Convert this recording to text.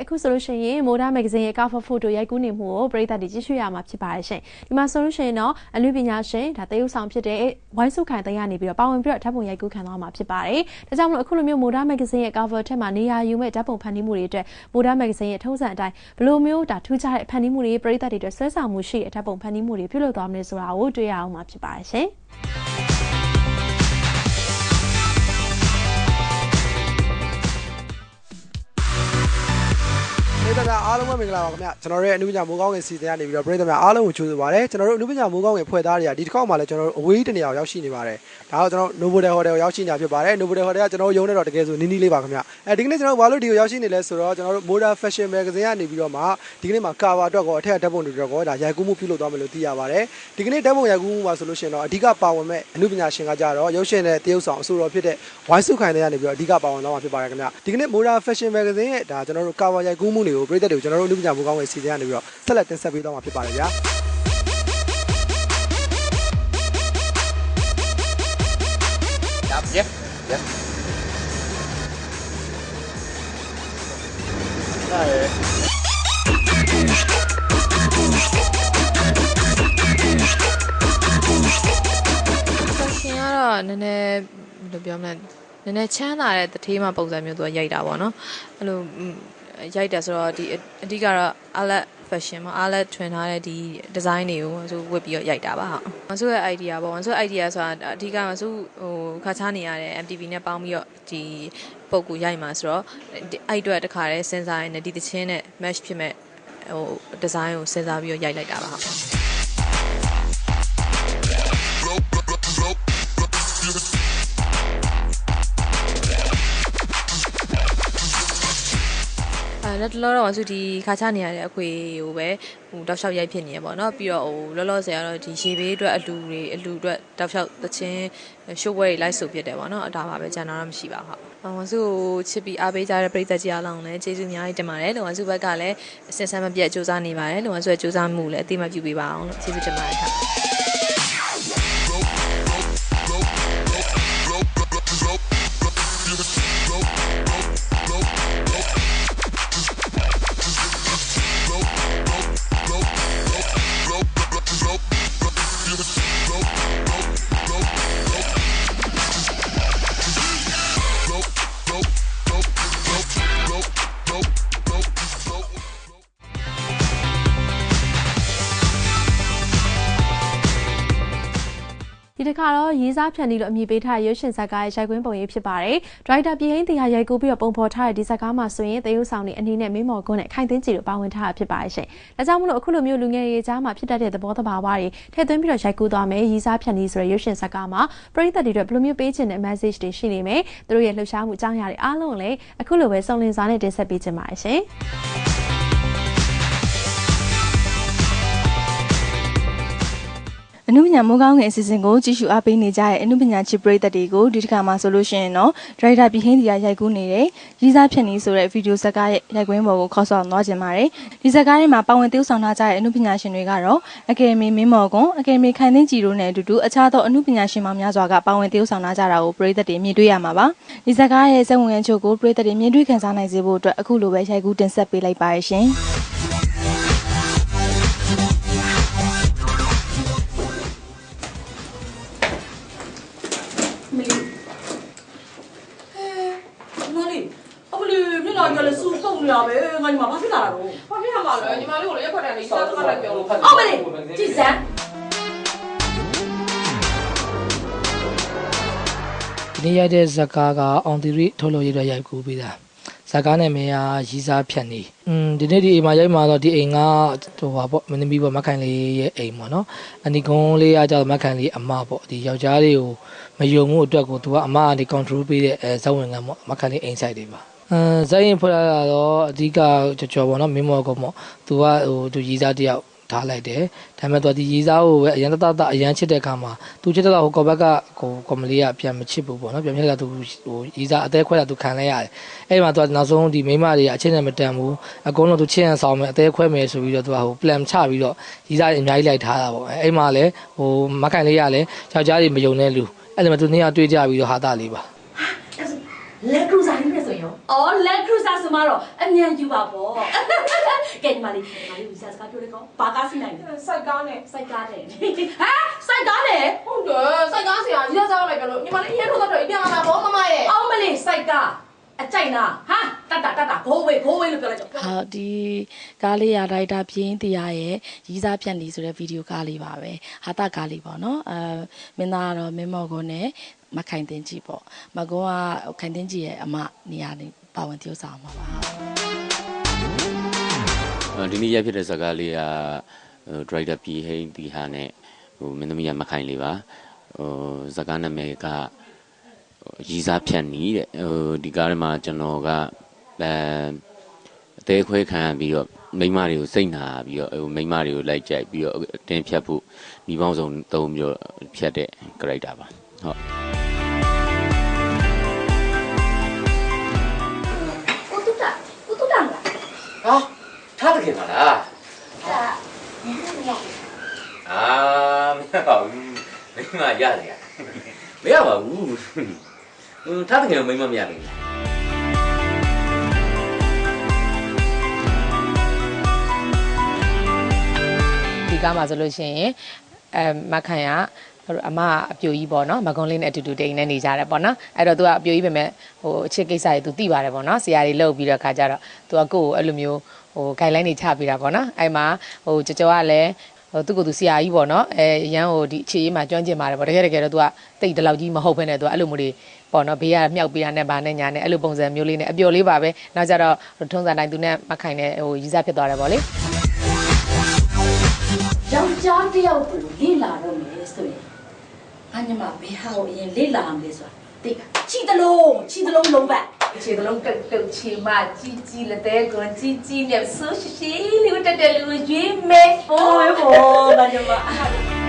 အခုဆိုလို့ရှိရင်မိုဒါမဂ္ဂဇင်းရဲ့ cover photo ရိုက်ကူးနေမှုကိုပရိသတ်တွေကြည့်ရှုရမှာဖြစ်ပါတယ်ရှင်ဒီမှာဆိုလို့ရှိရင်တော့အလူပညာရှင်ဒါသေယုဆောင်ဖြစ်တဲ့ဝိုင်းစုခိုင်သိန်းကနေပြီးတော့ပါဝင်ပြီးတော့ဓာတ်ပုံရိုက်ကူးခံသွားမှာဖြစ်ပါတယ်ဒါကြောင့်မလို့အခုလိုမျိုးမိုဒါမဂ္ဂဇင်းရဲ့ cover ထက်မှာနေရာယူမဲ့ဓာတ်ပုံဖန်တီးမှုတွေအတွက်မိုဒါမဂ္ဂဇင်းရဲ့ထုံးစံအတိုင်းဘယ်လိုမျိုးဒါထူးခြားတဲ့ဖန်တီးမှုတွေပရိသတ်တွေအတွက်ဆွဲဆောင်မှုရှိတဲ့ဓာတ်ပုံဖန်တီးမှုတွေပြုလုပ်သွားမလဲဆိုတာကိုတွေ့ရအောင်မှာဖြစ်ပါတယ်ရှင် ပြည်သူများအားလုံးပဲမင်္ဂလာပါခင်ဗျကျွန်တော်တို့ရဲ့အနုပညာမိုးကောင်းငယ်စီစဉ်ကနေပြီးတော့ပြည်သူများအားလုံးကိုကြိုဆိုပါရစေကျွန်တော်တို့အနုပညာမိုးကောင်းငယ်ဖွဲ့သားတွေကဒီတစ်ခေါက်မှလည်းကျွန်တော်တို့အဝေးတနေရာကိုရောက်ရှိနေပါတယ်ဒါတော့ကျွန်တော် Novotel Hotel ကိုရောက်ရှိနေတာဖြစ်ပါတယ် Novotel Hotel ကကျွန်တော်တို့ရုံးနေတော့တကယ်ဆိုနီးနီးလေးပါခင်ဗျအဲဒီကနေ့ကျွန်တော်တို့ဘာလို့ဒီကိုရောက်ရှိနေလဲဆိုတော့ကျွန်တော်တို့ Moda Fashion Magazine ကနေပြီးတော့မှဒီကနေ့မှာ cover အတွက်ကောအထက်ဓာတ်ပုံတွေအတွက်ကောဒါရိုက်ကူးမှုပြုလုပ်သွားမယ်လို့သိရပါတယ်ဒီကနေ့ဓာတ်ပုံရိုက်ကူးမှုမှာဆိုလို့ရှိရင်တော့အဓိကပါဝင်မဲ့အနုပညာရှင်ကကြတော့ရုပ်ရှင်နဲ့တရုပ်ဆောင်အဆိုတော်ဖြစ်တဲ့ဝိုင်းစုခိုင်တဲ့ကနေပြီးတော့အဓိကပါဝင်သွားမှာဖြစ်ပါတယ်ခင်ဗျဒီကနေ့ Moda Fashion Magazine ရဲ့ဒါကျွန်တော်တို့ cover ရိုက်ကူးမှုတွေကိုပြည်သက်တွေကိုကျွန်တော်တို့အနုပညာမိုးကောင်းရဲ့စီစဉ်ကနေပြီးတော့ဆက်လက်တင်ဆက်ပေးသွားမှာဖြစ်ပါတယ်ဗျာ Yep. Yep. ဖက်ရှင်ကတော့နည်းနည်းဘယ်လိုပြောမလဲနည်းနည်းချမ်းသာတဲ့တထေးမှပုံစံမျိုးသူကရိုက်တာပေါ့နော်အဲ့လိုอืม ရိုက်တယ်ဆိုတော့ဒီအအဓိကတော့ Alet fashion မှာ Alet ထွင်ထားတဲ့ဒီ design တွေကိုဆိုဝတ်ပြီးတော့ရိုက်တာပါဟုတ်မဆိုရဲ့ idea ပေါ့မဆို idea ဆိုတာအဓိကမဆိုဟိုခါချားနေရတဲ့ MTV နဲ့ပေါင်းပြီးတော့ဒီပုံကူရိုက်မှာဆိုတော့အဲ့အတွက်တခါတည်းစဉ်းစားရနေဒီတချင်းနဲ့ match ဖြစ်မဲ့ဟို design ကိုစဉ်းစားပြီးတော့ရိုက်လိုက်တာပါဟုတ် လက်တလောတော့ဆိုဒီခါချနေရတဲ့အခွေကိုပဲဟိုတောက်လျှောက်ရိုက်ဖြစ်နေရပေါ့နော်ပြီးတော့ဟိုလောလောဆယ်ကတော့ဒီရေဘေးအတွက်အလူတွေအလူအတွက်တောက်လျှောက်သချင်းရှိုးပွဲတွေလိုက်ဆိုဖြစ်တယ်ပေါ့နော်အတားပါပဲကျန်တော့မရှိပါဘူးဟုတ်ဝမ်စုကိုချစ်ပြီးအားပေးကြတဲ့ပရိသတ်ကြီးအားလုံးလည်းကျေးဇူးအများကြီးတင်ပါတယ်လုံဝမ်စုဘက်ကလည်းအစင်ဆန်းမပြတ်စူးစမ်းနေပါတယ်လုံဝမ်စုရဲ့စူးစမ်းမှုလည်းအတိအမပြုပေးပါအောင်လို့ကျေးဇူးတင်ပါတယ်ခင်ဗျ ဒီတစ်ခါတော့ရေးစားဖြန်ပြီးတော့အမည်ပေးထားတဲ့ရုပ်ရှင်ဇာတ်ကားရဲ့ရိုက်ကွင်းပုံရိပ်ဖြစ်ပါတယ်။ဒရိုက်တာပြည်ဟင်းတရားရိုက်ကူးပြီးတော့ပုံဖော်ထားတဲ့ဒီဇာတ်ကားမှာဆိုရင်သေယုဆောင်တွေအနေနဲ့မင်းမော်ကွန်းနဲ့ခိုင်သိန်းကြည်တို့ပါဝင်ထားတာဖြစ်ပါတယ်ရှင်။ဒါကြောင့်မလို့အခုလိုမျိုးလူငယ်ရေးကြားမှာဖြစ်တတ်တဲ့သဘောတဘာဝတွေထည့်သွင်းပြီးတော့ရိုက်ကူးသွားမယ်ရေးစားဖြန်ပြီးဆိုတဲ့ရုပ်ရှင်ဇာတ်ကားမှာပရိသတ်တွေအတွက်ဘယ်လိုမျိုးပေးချင်တဲ့ message တွေရှိနေမယ်။သူတို့ရဲ့လှုပ်ရှားမှုအကြောင်းအရာတွေအားလုံးကိုလည်းအခုလိုပဲစုံလင်စွာနဲ့တင်ဆက်ပေးချင်ပါတယ်ရှင်။ အနုပညာမိုးကောင်းငယ်အစီအစဉ်ကိုကြည့်ရှုအားပေးနေကြတဲ့အနုပညာချစ်ပရိသတ်တွေကိုဒီတစ်ခါမှာဆိုလို့ရှိရင်တော့ဒရိုက်တာပြည်ဟင်းဒီကရိုက်ကူးနေတဲ့ရီးစားဖြစ်နေဆိုတဲ့ဗီဒီယိုဇာတ်ကားရဲ့ရိုက်ကွင်းပေါ်ကိုခေါ်ဆောင်သွားခြင်းပါတယ်ဒီဇာတ်ကားထဲမှာပါဝင်သရုပ်ဆောင်ထားကြတဲ့အနုပညာရှင်တွေကတော့အကယ်ဒမီမင်းမော်ကွန်အကယ်ဒမီခိုင်သိန်းကြည်တို့နဲ့အတူတူအခြားသောအနုပညာရှင်ပေါင်းများစွာကပါဝင်သရုပ်ဆောင်ထားကြတာကိုပရိသတ်တွေမြင်တွေ့ရမှာပါဒီဇာတ်ကားရဲ့စက်ဝင်ငန်းချုပ်ကိုပရိသတ်တွေမြင်တွေ့ခံစားနိုင်စေဖို့အတွက်အခုလိုပဲရိုက်ကူးတင်ဆက်ပေးလိုက်ပါရရှင် မလေးအမလေးမျက်နှာကြီးကလည်းစူပုတ်နေတာပဲငါညီမဘာဖြစ်လာတာတော့ဘာဖြစ်ရမှာလဲညီမလေးကိုလည်းရက်ခွက်တန်လေးစားစားလိုက်ပြောလို့အမလေးကြည်စမ်းဒီနေ့ရိုက်တဲ့ဇက်ကားကအောင်သီရိထုတ်လို့ရတဲ့ရိုက်ကူးပေးတာ ဇက်ကားနာမည်ကရီးစားဖြတ်နေอืมဒီနေ့ဒီအိမ်မှာရိုက်မှာတော့ဒီအိမ်ကဟိုပါပေါ့မင်းသမီးပေါ့မက်ခိုင်လေးရဲ့အိမ်ပေါ့နော်အနီကုန်းလေးကကြောက်မက်ခိုင်လေးအမပေါ့ဒီယောက်ျားလေးကိုမယုံမှုအတွက်ကိုသူကအမကနေ control ပေးတဲ့အဲဇက်ဝင်ကပေါ့မက်ခိုင်လေးအိမ်ဆိုင်တွေပါအဲဇက်ရင်ဖွင့်လာတာတော့အဓိကကြော်ကြော်ပေါ့နော်မင်းမော်ကောပေါ့သူကဟိုသူရီးစားတယောက် ထားလိုက်တယ်ဒါပေမဲ့သူကဒီရေးစားကိုပဲအရန်တတတအရန်ချစ်တဲ့အခါမှာသူချစ်တဲ့ဟိုကော်ဘက်ကကိုကော်မလေးကပြန်မချစ်ဘူးပေါ့နော်ပြန်ဖြစ်လာသူဟိုရေးစားအသေးခွဲတာသူခံလဲရတယ်အဲ့မှာသူကနောက်ဆုံးဒီမိမတွေကအချင်းနဲ့မတန်ဘူးအကုန်လုံးသူချစ်ရန်ဆောင်မယ်အသေးခွဲမယ်ဆိုပြီးတော့သူကဟို plan ချပြီးတော့ရေးစားအများကြီးလိုက်ထားတာပေါ့အဲ့မှာလည်းဟိုမကန်လေးကလည်းယောက်ျားတွေမယုံတဲ့လူအဲ့လိုမှသူနှစ်ယောက်တွေ့ကြပြီးတော့ဟာတာလေးပါ လက်ကရူဇာကြီးနဲ့ဆိုရင်ရောအအော်လက်ခရူစာစမတော့အမြန်ယူပါပေါ့ကဲညီမလေးညီမလေးဝီစာစကားပြောလိုက်ကောဘာကားစီနိုင်လဲစိုက်ကားနဲ့စိုက်ကားတယ်ဟမ်စိုက်ကားတယ်ဟုတ်တယ်စိုက်ကားဆရာကြီးစားစားလိုက်ပြောလို့ညီမလေးရဲထုတ်တော့ပြန်လာတာဗောမမရဲ့အောင်မလေးစိုက်ကားအကြိုက်လားဟာတတ်တာတတ်တာဂိုးဝေးဂိုးဝေးလို့ပြောလိုက်ကြဟာဒီကားလေးရဒိုက်တာပြင်းတရားရဲ့ရီးစားဖြန့်လီဆိုတဲ့ဗီဒီယိုကားလေးပါပဲဟာတာကားလေးပေါ့နော်အဲမင်းသားကတော့မင်းမော်ကုန်းနဲ့မခိုင်တင်ကြီးပေါ့မကုန်းကခိုင်တင်ကြီးရဲ့အမနေရာနေ ပါဝင်တရုပ်ဆောင်မှာပါဟုတ်အော်ဒီနေ့ရိုက်ဖြစ်တဲ့ဇာတ်ကားလေးကဟိုဒရိုက်တာပြည်ဟိန်းဒီဟာနဲ့ဟိုမင်းသမီးကမခိုင်လေးပါဟိုဇာတ်ကားနာမည်ကဟိုရီစားဖြတ်နီးတဲ့ဟိုဒီကားထဲမှာကျွန်တော်ကအဲအသေးခွဲခံရပြီးတော့မိန်းမတွေကိုစိတ်နာပြီးတော့ဟိုမိန်းမတွေကိုလိုက်ကြိုက်ပြီးတော့အတင်းဖြတ်ဖို့ဒီပေါင်းစုံသုံးပြီးတော့ဖြတ်တဲ့ character ပါဟုတ် ဟာထားတကယ်မလားဒါနည်းနည်းရအာမရပါဘူးမိန်းမရတယ်မရပါဘူးဟိုထားတကယ်မိန်းမမရဘူးဒီကားမှာဆိုလို့ရှိရင်အဲမခိုင် ကအမအပြိုကြီးပေါ့နော်မကုံးလေးနဲ့အတူတူတိန်နေနေကြတယ်ပေါ့နော်အဲ့တော့ तू ကအပြိုကြီးပဲမဲ့ဟိုအချစ်ကိစ္စတွေ तू သိပါတယ်ပေါ့နော်ဆရာကြီးလှုပ်ပြီးတော့ခါကြတော့ तू ကကိုယ့်ကိုအဲ့လိုမျိုးဟို guideline တွေချပေးတာပေါ့နော်အဲ့မှာဟိုကြော်ကြော်ကလည်းဟိုသူ့ကိုယ်သူဆရာကြီးပေါ့နော်အဲရန်ဟိုဒီအခြေရေးမှာကျွမ်းကျင်ပါတယ်ပေါ့တကယ်တကယ်တော့ तू ကတိတ်တလောက်ကြီးမဟုတ်ဘဲနဲ့ तू အဲ့လိုမျိုးတွေပေါ့နော်ဘေးကမြောက်ပေးတာနဲ့ဗာနဲ့ညာနဲ့အဲ့လိုပုံစံမျိုးလေးနဲ့အပျော်လေးပါပဲနောက်ကြတော့ထုံးစံတိုင်းသူနဲ့မခိုင်နဲ့ဟိုရီးစားဖြစ်သွားတယ်ပေါ့လေ ယောက်ျားတစ်ယောက်ကိုလေ့လာတော့မယ်ဆိုရင် အညီမဘယ်ဟာကိုအရင်လေ့လာမလဲဆိုတာသိတာချီတလုံးချီတလုံးလုံးပတ်ခြေတလုံးတက်တက်ခြေမကြီးကြီးလက်သေးကွန်ကြီးကြီးနဲ့ဆူရှိရှိလေးတက်တက်လူရွေးမဲဟိုးဘောဘာညီမ